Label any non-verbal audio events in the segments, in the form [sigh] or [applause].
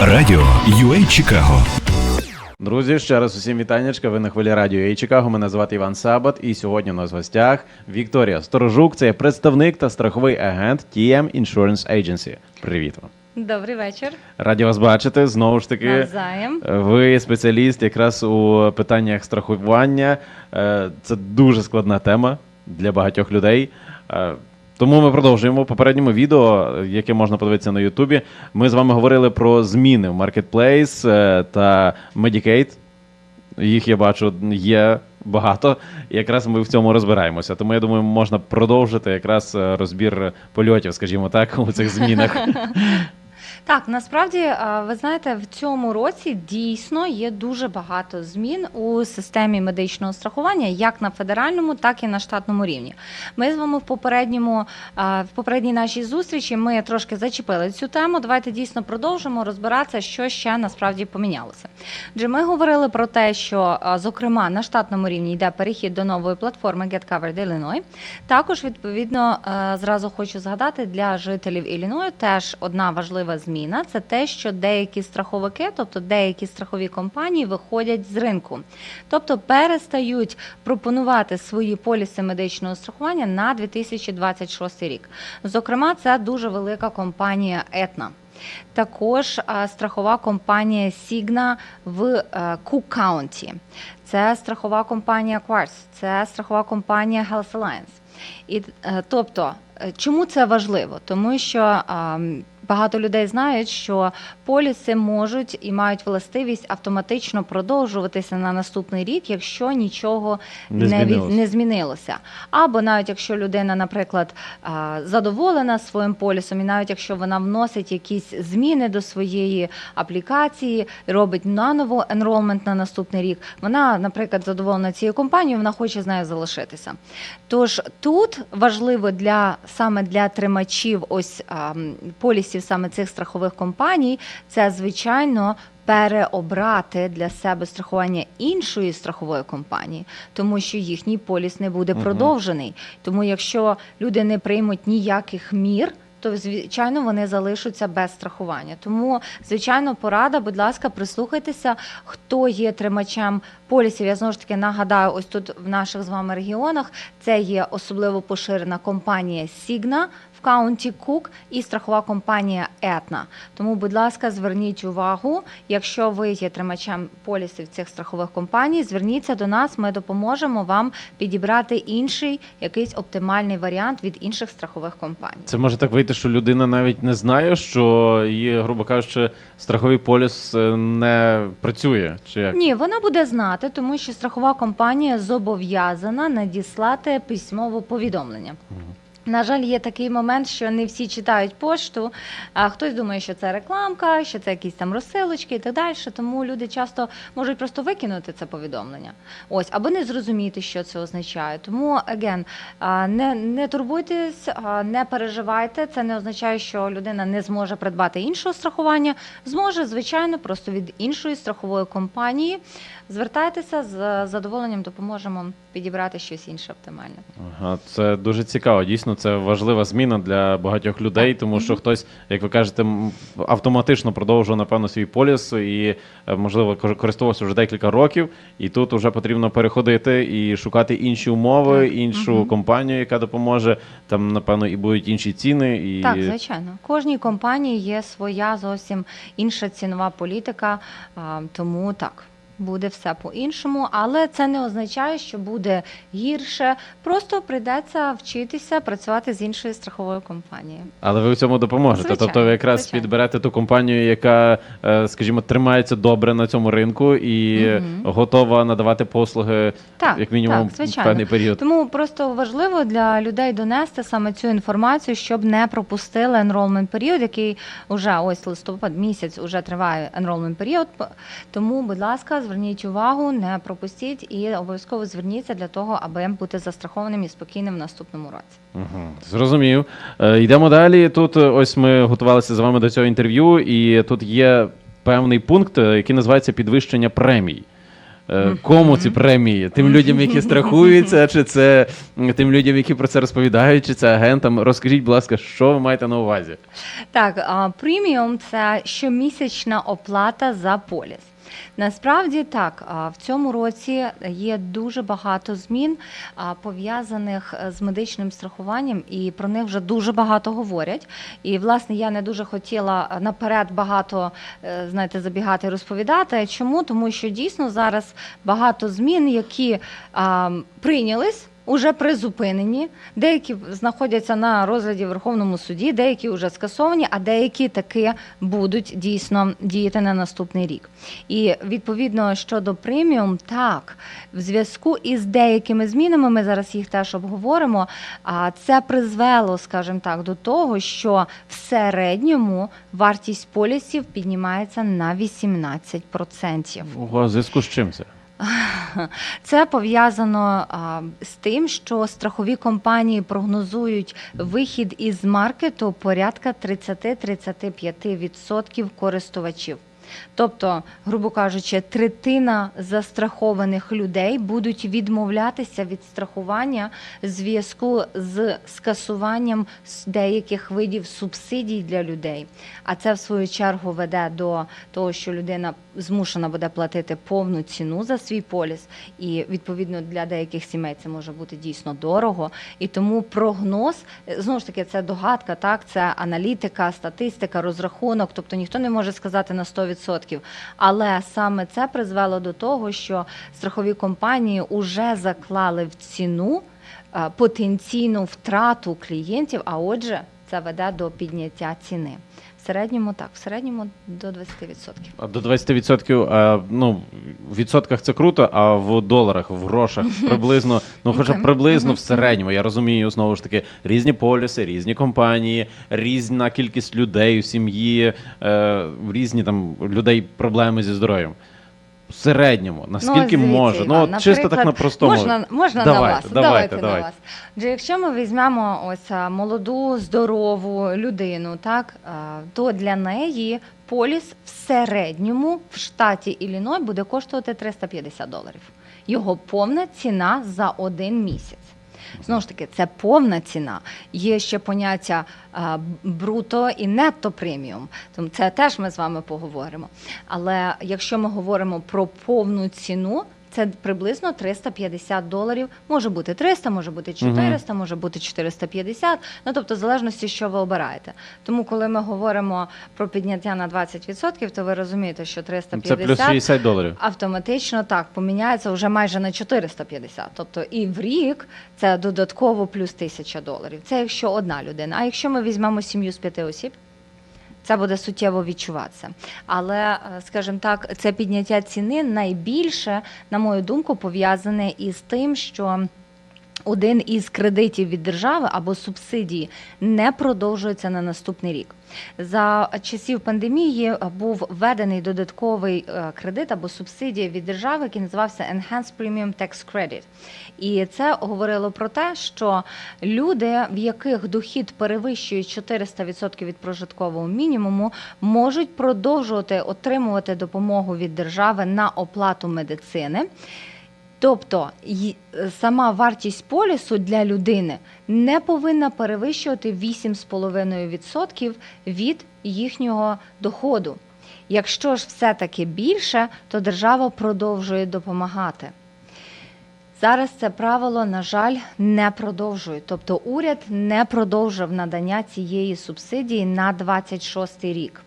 Радіо UA Чикаго Друзі, ще раз усім вітаннячка. Ви на хвилі радіо «Ей Чикаго. Мене звати Іван Сабат. І сьогодні у нас в гостях Вікторія Сторожук. Це є представник та страховий агент TM Insurance Agency. Привіт вам. Добрий вечір. Раді вас бачити. Знову ж таки, Навзаєм. ви спеціаліст якраз у питаннях страхування. Е, Це дуже складна тема для багатьох людей. Тому ми продовжуємо. В попередньому відео, яке можна подивитися на Ютубі, ми з вами говорили про зміни в Marketplace е, та Medicaid. Їх я бачу є багато. І якраз ми в цьому розбираємося. Тому я думаю, можна продовжити якраз е, розбір польотів, скажімо так, у цих змінах. [laughs] Так, насправді, ви знаєте, в цьому році дійсно є дуже багато змін у системі медичного страхування, як на федеральному, так і на штатному рівні. Ми з вами в попередньому в попередній нашій зустрічі ми трошки зачепили цю тему. Давайте дійсно продовжимо розбиратися, що ще насправді помінялося. Адже ми говорили про те, що зокрема на штатному рівні йде перехід до нової платформи Get Covered Illinois. Також відповідно е, зразу хочу згадати для жителів Ілліною теж одна важлива зміна це те, що деякі страховики, тобто деякі страхові компанії, виходять з ринку, тобто перестають пропонувати свої поліси медичного страхування на 2026 рік. Зокрема, це дуже велика компанія Етна. Також страхова компанія Signa в е, Cook County. Це страхова компанія Quartz, це страхова компанія Health Alliance. І е, тобто, е, чому це важливо? Тому що багато людей знають, що поліси можуть і мають властивість автоматично продовжуватися на наступний рік, якщо нічого Не не, змінилося. не змінилося. Або навіть якщо людина, наприклад, задоволена своїм полісом, і навіть якщо вона вносить якісь зміни до своєї аплікації, робить наново енролмент на наступний рік, вона, наприклад, задоволена цією компанією, вона хоче з нею залишитися. Тож тут важливо для саме для тримачів ось а, м, саме цих страхових компаній, це звичайно. Переобрати для себе страхування іншої страхової компанії, тому що їхній поліс не буде продовжений. Тому якщо люди не приймуть ніяких мір, то звичайно вони залишаться без страхування. Тому, звичайно, порада, будь ласка, прислухайтеся, хто є тримачем полісів. Я знову ж таки нагадаю, ось тут в наших з вами регіонах це є особливо поширена компанія Signa в Каунті Кук і страхова компанія Етна. Тому, будь ласка, зверніть увагу, якщо ви є тримачем полісів цих страхових компаній, зверніться до нас. Ми допоможемо вам підібрати інший якийсь оптимальний варіант від інших страхових компаній. Це може так вийти, що людина навіть не знає, що її, грубо кажучи, страховий поліс е, не працює. Чи як? Ні, вона буде знати, тому що страхова компанія зобов'язана надіслати письмове повідомлення. На жаль, є такий момент, що не всі читають пошту, а хтось думає, що це рекламка, що це якісь там розсилочки і так далі. Тому люди часто можуть просто викинути це повідомлення. Ось, або не зрозуміти, що це означає. Тому again, не, не турбуйтесь, не переживайте. Це не означає, що людина не зможе придбати іншого страхування. Зможе, звичайно, просто від іншої страхової компанії. Звертайтеся з задоволенням, допоможемо підібрати щось інше оптимальне. Ага, це дуже цікаво. Дійсно, це важлива зміна для багатьох людей, тому що хтось, як ви кажете, автоматично продовжував напевно свій поліс і е, можливо кор- користувався вже декілька років, і тут вже потрібно переходити і шукати інші умови, іншу Мгм. компанію, яка допоможе. Там напевно і будуть інші ціни. І Так, звичайно. Кожній компанії є своя зовсім інша цінова політика, тому так. Буде все по-іншому, але це не означає, що буде гірше. Просто прийдеться вчитися працювати з іншою страховою компанією. Але ви в цьому допоможете. Звичайно, тобто ви якраз звичайно. підберете ту компанію, яка, е, скажімо, тримається добре на цьому ринку і Мгм. готова надавати послуги Так, як мінімум так, звичайно. певний період. Тому просто важливо для людей донести саме цю інформацію, щоб не пропустили enrollment період, який вже ось листопад місяць уже триває enrollment період. Тому, будь ласка, зверніть увагу, не пропустіть і обов'язково зверніться для того, аби бути застрахованим і спокійним в наступному році. Угу, зрозумів. Е, йдемо далі. Тут е, ось ми готувалися з вами до цього інтерв'ю, і тут є певний пункт, е, який називається підвищення премій. Е, Кому ці премії? Тим людям, які [laughs] страхуються, чи це м, тим людям, які про це розповідають, чи це агентам? Розкажіть, будь ласка, що ви маєте на увазі? Так, а, преміум це щомісячна оплата за поліс. Насправді так, в цьому році є дуже багато змін пов'язаних е, з медичним страхуванням, і про них вже дуже багато говорять. І власне я не дуже хотіла наперед багато е, знаєте, забігати і розповідати. Чому? Тому що дійсно зараз багато змін, які прийнялись. Уже призупинені, деякі знаходяться на розгляді в Верховному суді, деякі вже скасовані, а деякі таки будуть дійсно діяти на наступний рік. І відповідно щодо преміум, так в зв'язку із деякими змінами, ми зараз їх теж обговоримо. А це призвело, скажімо так, до того, що в середньому вартість полісів піднімається на 18%. У зв'язку з чим це? [laughs] [laughs] Це пов'язано з тим, що страхові компанії прогнозують вихід із маркету порядка 30-35% користувачів. Тобто, грубо кажучи, третина застрахованих людей будуть відмовлятися від страхування в зв'язку з скасуванням деяких видів субсидій для людей. А це в свою чергу веде до того, що людина змушена буде платити повну ціну за свій поліс, і відповідно для деяких сімей це може бути дійсно дорого. І тому прогноз е, знову ж таки це догадка, так це аналітика, статистика, розрахунок. Тобто ніхто не може сказати на 100%. Але саме це призвело до того, що страхові компанії вже заклали в ціну е, потенційну втрату клієнтів, а отже, це веде до підняття ціни. Середньому так, в середньому до 20%. А До 20%, а, ну, в відсотках це круто, а в доларах, в грошах [laughs] приблизно, ну хоча б приблизно в середньому. Я розумію, знову ж таки, різні поліси, різні компанії, різна кількість людей у сім'ї, е, різні там людей проблеми зі здоров'ям. В середньому, наскільки дивіться, може? ну, от чисто так на простому. Можна, можна Давайте, на вас. давайте, на давайте. вас. Отже, якщо ми візьмемо ось молоду, здорову людину, так, то для неї поліс в середньому в штаті Іліной буде коштувати 350 доларів. Його повна ціна за один місяць. Знову ж таки, це повна ціна. Є ще поняття бруто і нетто преміум. Тому це теж ми з вами поговоримо. Але якщо ми говоримо про повну ціну, це приблизно 350 доларів. Може бути 300, може бути 400, може бути 450. Ну тобто, в залежності, що ви обираєте. Тому, коли ми говоримо про підняття на 20%, то ви розумієте, що Це 350 плюс 60 доларів. автоматично так поміняється вже майже на 450. Тобто і в рік це додатково плюс 1000 доларів. Це якщо одна людина. А якщо ми візьмемо сім'ю з п'яти осіб, це буде суттєво відчуватися. Але, е, скажімо так, це підняття ціни найбільше, на мою думку, пов'язане із тим, що. Один із кредитів від держави або субсидії не продовжується на наступний рік. За часів пандемії був введений додатковий е, кредит або субсидія від держави, який називався Enhanced Premium Tax Credit. І це говорило про те, що люди, в яких дохід перевищує 400% від прожиткового мінімуму, можуть продовжувати отримувати допомогу від держави на оплату медицини. Тобто сама вартість полісу для людини не повинна перевищувати 8,5% від їхнього доходу. Якщо ж все-таки більше, то держава продовжує допомагати. Зараз це правило, на жаль, не продовжує. Тобто уряд не продовжив надання цієї субсидії на 26 рік.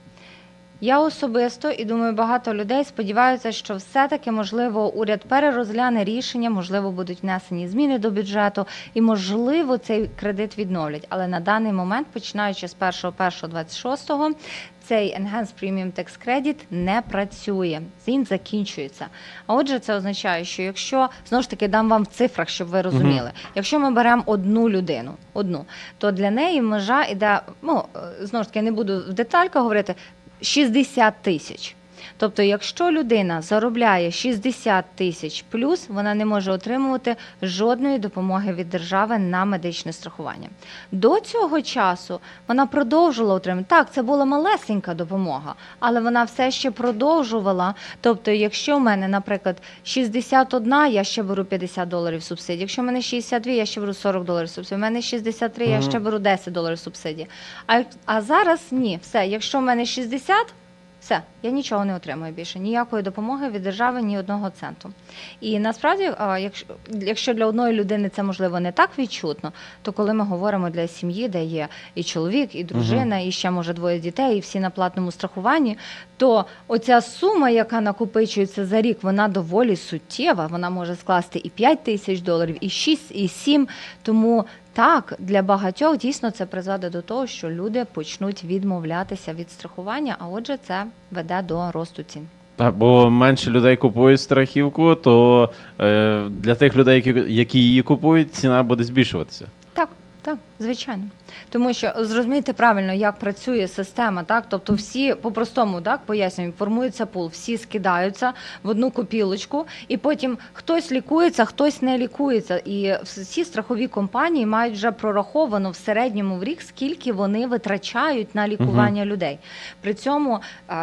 Я особисто і думаю, багато людей сподіваються, що все-таки можливо уряд перерозгляне рішення, можливо, будуть внесені зміни до бюджету, і можливо цей кредит відновлять. Але на даний момент, починаючи з 1.1.26, цей Enhanced Premium Tax Credit не працює. Він закінчується. А отже, це означає, що якщо знову ж таки дам вам в цифрах, щоб ви розуміли, якщо ми беремо одну людину, одну, то для неї межа іде, ну знову ж таки, не буду в детальках говорити. 60 тисяч. Тобто, якщо людина заробляє 60 тисяч плюс, вона не може отримувати жодної допомоги від держави на медичне страхування. До цього часу вона продовжувала отримати. Так, це була малесенька допомога, але вона все ще продовжувала. Тобто, якщо в мене, наприклад, 61, я ще беру 50 доларів субсидії. Якщо в мене 62, я ще беру 40 доларів субсидії. У мене 63, я ще беру 10 доларів субсидії. А, а зараз ні, все. Якщо в мене 60, все, я нічого не отримую більше, ніякої допомоги від держави, ні одного центу. І насправді, якщо, для одної людини це можливо не так відчутно, то коли ми говоримо для сім'ї, де є і чоловік, і дружина, і ще може двоє дітей, і всі на платному страхуванні, то оця сума, яка накопичується за рік, вона доволі суттєва. Вона може скласти і 5 тисяч доларів, і 6, і 7. Тому так, для багатьох дійсно це призведе до того, що люди почнуть відмовлятися від страхування, а отже, це веде до росту цін. Так, бо менше людей купують страхівку, то е, для тих людей, які, які її купують, ціна буде збільшуватися. Звичайно. Тому що зрозуміти правильно, як працює система, так тобто всі по-простому так пояснюємо, формується пул, всі скидаються в одну копілочку, і потім хтось лікується, хтось не лікується. І всі страхові компанії мають вже прораховано в середньому в рік, скільки вони витрачають на лікування людей. При цьому,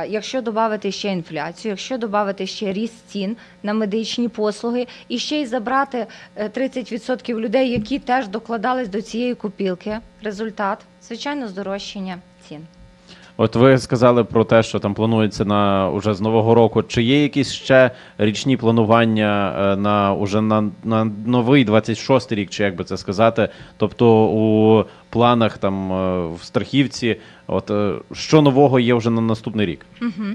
якщо додати ще інфляцію, якщо додати ще ріст цін на медичні послуги, і ще й забрати е, 30% людей, які теж докладались до цієї копілки, результат, звичайно, здорожчання цін. От ви сказали про те, що там планується на уже з нового року. Чи є якісь ще річні планування е, на уже на, на новий 26 рік, чи як би це сказати? Тобто у планах там е, в страхівці, от е, що нового є вже на наступний рік? Угу.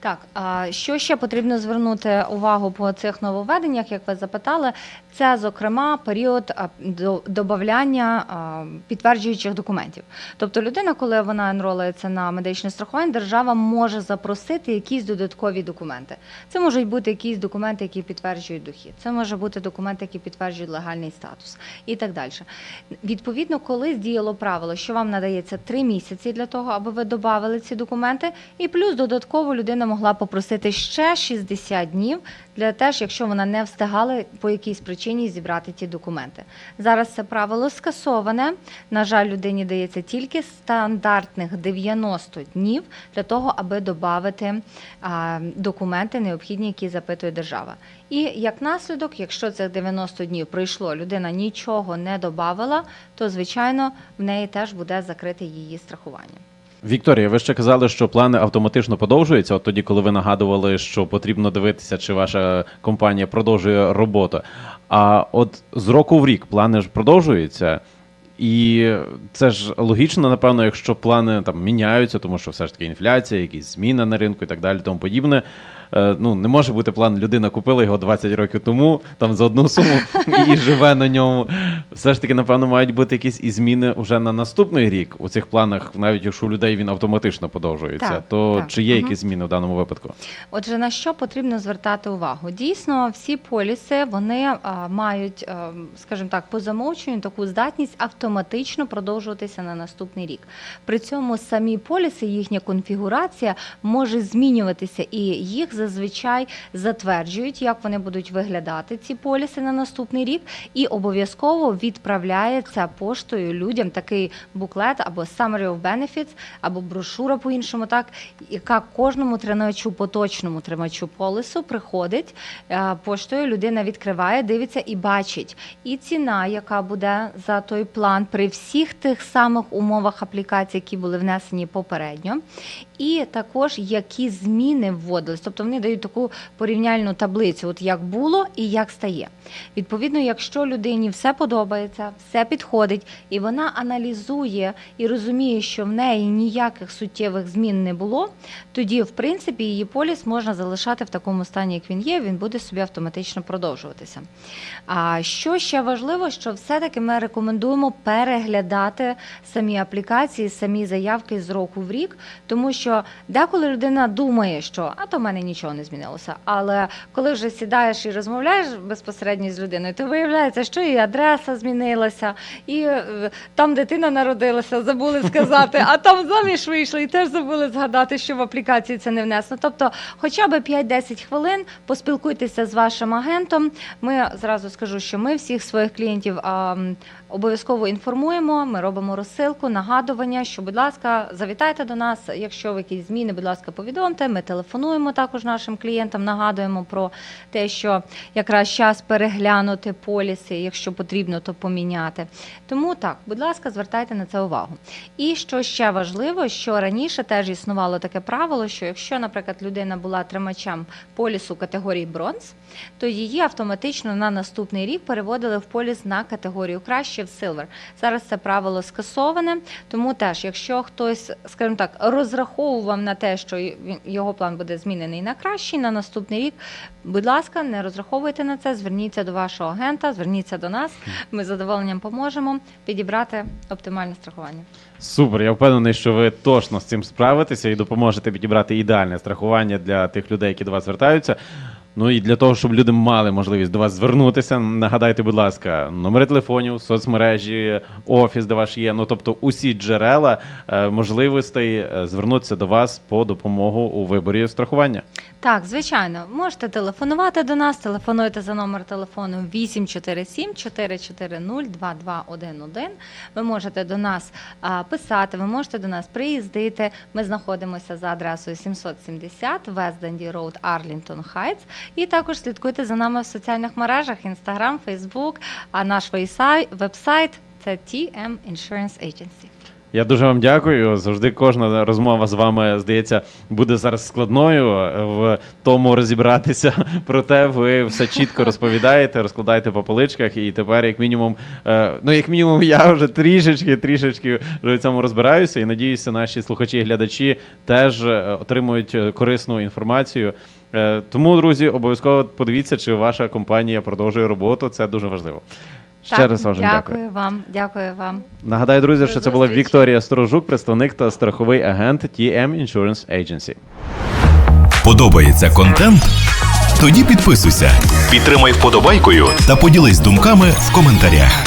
Так, а що ще потрібно звернути увагу по цих нововведеннях, як ви запитали, це зокрема період а, до- добавляння а, підтверджуючих документів. Тобто людина, коли вона енролується на медичне страхування, держава може запросити якісь додаткові документи. Це можуть бути якісь документи, які підтверджують дохід. Це може бути документи, які підтверджують легальний статус і так далі. Відповідно, коли діяло правило, що вам надається три місяці для того, аби ви додали ці документи, і плюс додатково людина могла попросити ще 60 днів для теж, якщо вона не встигала по якійсь причині зібрати ті документи. Зараз це правило скасоване. На жаль, людині дається тільки стандартних 90 днів для того, аби додати документи необхідні, які запитує держава. І як наслідок, якщо цих 90 днів пройшло, людина нічого не додавала, то звичайно в неї теж буде закрите її страхування. Вікторія, ви ще казали, що плани автоматично подовжуються. От тоді, коли ви нагадували, що потрібно дивитися, чи ваша компанія продовжує роботу. А от з року в рік плани ж продовжуються. І це ж логічно, напевно, якщо плани там міняються, тому що все ж таки інфляція, якісь зміни на ринку і так далі, тому подібне. Е, Ну, не може бути план, людина купила його 20 років тому, там за одну суму [laughs] і живе на ньому. Все ж таки, напевно, мають бути якісь і зміни вже на наступний рік у цих планах, навіть якщо у людей він автоматично подовжується. Так, то так. чи є якісь зміни в даному випадку? Отже, на що потрібно звертати увагу? Дійсно, всі поліси вони а, мають, а, скажімо так, по замовченню таку здатність автоматично продовжуватися на наступний рік. При цьому самі поліси, їхня конфігурація може змінюватися, і їх зазвичай затверджують, як вони будуть виглядати ці поліси на наступний рік, і обов'язково відправляється поштою людям такий буклет або Summary of Benefits, або брошура по-іншому, так яка кожному тримачу, поточному тримачу полісу приходить е, поштою. Людина відкриває, дивиться і бачить і ціна, яка буде за той план при всіх тих самих умовах аплікації, які були внесені попередньо, і також які зміни вводились. Тобто вони дають таку порівняльну таблицю, от як було і як стає. Відповідно, якщо людині все подобається, все підходить, і вона аналізує і розуміє, що в неї ніяких суттєвих змін не було, тоді, в принципі, її поліс можна залишати в такому стані, як він є, він буде собі автоматично продовжуватися. А що ще важливо, що все-таки ми рекомендуємо переглядати самі аплікації, самі заявки з року в рік, тому що деколи людина думає, що а то в мене нічого. Нічого не змінилося. Але коли вже сідаєш і розмовляєш безпосередньо з людиною, то виявляється, що і адреса змінилася, і е, там дитина народилася, забули сказати, а там заміж вийшли і теж забули згадати, що в аплікації це не внесено. Тобто, хоча б 5-10 хвилин поспілкуйтеся з вашим агентом. Ми зразу скажу, що ми всіх своїх клієнтів обов'язково інформуємо. Ми робимо розсилку, нагадування, що, будь ласка, завітайте до нас. Якщо ви якісь зміни, будь ласка, повідомте. Ми телефонуємо також нашим клієнтам, нагадуємо про те, що якраз час переглянути поліси, якщо потрібно, то поміняти. Тому так, будь ласка, звертайте на це увагу. І що ще важливо, що раніше теж існувало таке правило, що якщо, наприклад, людина була тримачем полісу категорії бронз, то її автоматично на наступний рік переводили в поліс на категорію краще в Silver. Зараз це правило скасоване, тому теж, якщо хтось, скажімо так, розраховував на те, що його план буде змінений на кращий на наступний рік, будь ласка, не розраховуйте на це, зверніться до вашого агента, зверніться до нас. Ми з задоволенням поможемо підібрати оптимальне страхування. Супер, я впевнений, що ви точно з цим справитеся і допоможете підібрати ідеальне страхування для тих людей, які до вас звертаються. Ну і для того, щоб люди мали можливість до вас звернутися, нагадайте, будь ласка, номери телефонів, соцмережі, офіс, де ваш є. Ну тобто усі джерела е, можливостей е, звернутися до вас по допомогу у виборі страхування. Так, звичайно, можете телефонувати до нас. Телефонуйте за номер телефону 847 440 2211. Ви можете до нас писати, ви можете до нас приїздити. Ми знаходимося за адресою 770 West Road, Arlington Heights. І також слідкуйте за нами в соціальних мережах: Instagram, Facebook, а наш вебсайт це TM Insurance Agency. Я дуже вам дякую. Завжди кожна розмова з вами здається буде зараз складною в тому розібратися. [laughs] Проте ви все чітко [laughs] розповідаєте, розкладаєте по поличках, і тепер, як мінімум, е, ну як мінімум, я вже трішечки, трішечки в цьому розбираюся. І надіюся, наші слухачі і глядачі теж е, отримують е, корисну інформацію. Е, Тому, друзі, обов'язково подивіться, чи ваша компанія продовжує роботу. Це дуже важливо. Ще Так, раз вам дякую, дякую. вам, дякую вам. Нагадаю, друзі, До що це була. Вікторія Сторожук, представник та страховий агент TM Insurance Agency. Подобається контент? Тоді підписуйся, підтримай вподобайкою та поділись думками в коментарях.